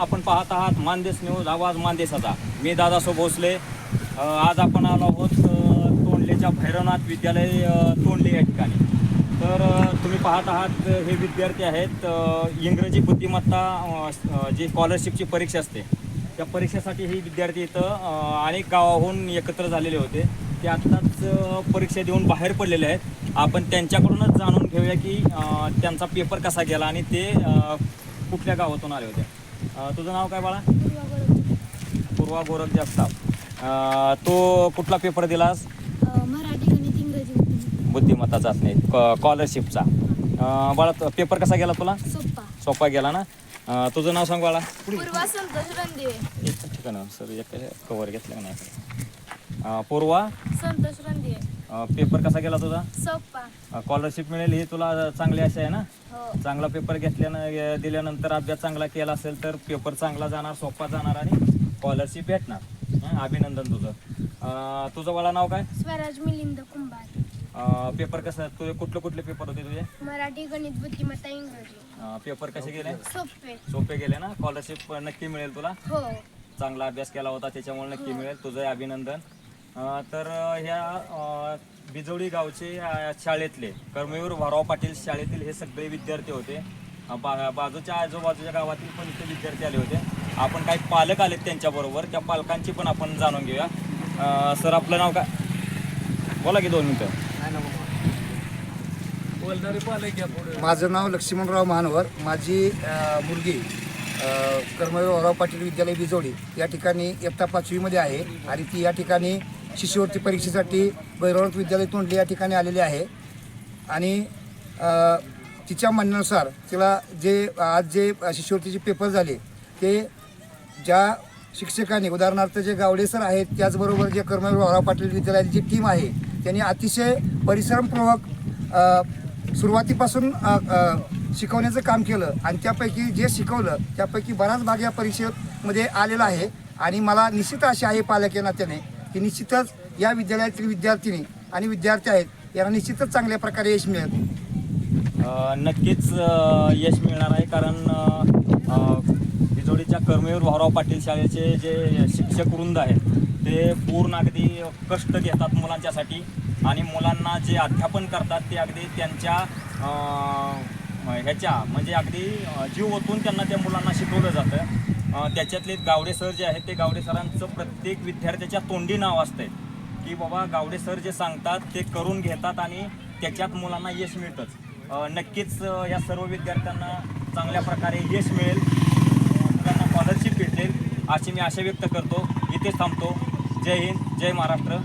आपण पाहत आहात मानदेश न्यूज आवाज मानदेशाचा मी दादासो भोसले. आज आपण आलो आहोत तोंडलेच्या भैरवनाथ विद्यालय तोंडले या ठिकाणी. तर तुम्ही पाहत आहात हे विद्यार्थी आहेत इंग्रजी बुद्धिमत्ता जी स्कॉलरशिपची परीक्षा असते त्या परीक्षेसाठी हे विद्यार्थी इथं अनेक गावाहून एकत्र झालेले होते. ते आत्ताच परीक्षा देऊन बाहेर पडलेले आहेत. आपण त्यांच्याकडूनच जाणून घेऊया की त्यांचा पेपर कसा गेला आणि ते कुठल्या गावातून आले होते. तुझं नाव काय बाळा? पूर्वा गोरख जगताप. तो कुठला पेपर दिलास? मराठी गणित इंग्रजी बुद्धिमत्ता. चाचणी स्कॉलरशिपचा बाळा तो पेपर कसा गेला तुला? सोप्पा सोपा गेला ना? तुझं नाव सांग बाळा. ठिकाण सर एक कवर घेतलं नाही? पूर्वा? संतोष पेपर कसा गेला तुझा? सोप्पा स्कॉलरशिप मिळेल ही तुला चांगली आशा आहे ना? हो. चांगला पेपर घेतल्यानं दिल्यानंतर अभ्यास चांगला केला असेल तर पेपर चांगला जाणार सोपा जाणार आणि स्कॉलरशिप भेटणार. हं, अभिनंदन तुझं. तुझं वाला नाव काय? स्वराज मिलिंद कुंभार. पेपर कसं तुझे कुठले कुठले पेपर होते तुझे? मराठी गणित बुद्धिमत्ता इंग्रजी. पेपर कसे गेले? सोपे. सोपे गेले ना? स्कॉलरशिप नक्की मिळेल तुला? हो. चांगला अभ्यास केला होता त्याच्यामुळे नक्की मिळेल. तुझं अभिनंदन. अं, तर अं, ह्या अं, बिजोडी गावचे अं, शाळेतले कर्मवीर भाराव पाटील शाळेतील हे सगळे विद्यार्थी होते. अं, बा बाजूच्या आजूबाजूच्या गावातील पण इथे विद्यार्थी आले होते. आपण काही पालक आलेत त्यांच्याबरोबर त्या पालकांची पण आपण जाणून घेऊया. अं, सर आपलं नाव काय? बोला की दोन मिनटं. माझं नाव लक्ष्मणराव महानवर माझी अ, मुलगी अ, कर्मवीर वराव पाटील विद्यालय बिजोडी या ठिकाणी इयत्ता पाचवीमध्ये आहे आणि ती या ठिकाणी शिष्यवृत्ती परीक्षेसाठी भैरवनाथ विद्यालय तोंडली या ठिकाणी आलेली आहे. आणि तिच्या म्हणण्यानुसार तिला जे आज जे शिष्यवृत्तीचे पेपर झाले ते ज्या शिक्षकांनी उदाहरणार्थ जे गावडे सर आहेत त्याचबरोबर जे कर्मवीर भाऊराव पाटील विद्यालयाची जी टीम आहे त्यांनी अतिशय परिश्रमपूर्वक सुरुवातीपासून शिकवण्याचं काम केलं. आणि त्यापैकी जे शिकवलं त्यापैकी बराच भाग या परीक्षेमध्ये आलेला आहे. आणि मला निश्चित अशी आहे पालक या नात्याने की निश्चितच या विद्यालयातील विद्यार्थिनी आणि विद्यार्थी आहेत यांना निश्चितच चांगल्या प्रकारे यश मिळेल. नक्कीच यश मिळणार आहे कारण अ, बिजोडीच्या कर्मवीर भाऊराव पाटील शाळेचे जे शिक्षक वृंद आहेत ते पूर्ण अगदी कष्ट घेतात मुलांच्यासाठी आणि मुलांना जे अध्यापन करतात ते अगदी त्यांच्या ह्याच्या म्हणजे अगदी जीव ओतून त्यांना त्या मुलांना शिकवलं जातं. त्याच्यातले गावडे सर जे आहेत ते गावडे सरांचं प्रत्येक विद्यार्थ्याच्या तोंडी नाव असतंय. की बाबा गावडे सर जे सांगतात ते करून घेतात आणि त्याच्यात मुलांना यश मिळतंच. नक्कीच या सर्व विद्यार्थ्यांना चांगल्या प्रकारे यश मिळेल. त्यांना मुलांना स्कॉलरशिप भेटेल अशी मी आशा व्यक्त करतो. इथेच थांबतो. जय हिंद जय महाराष्ट्र.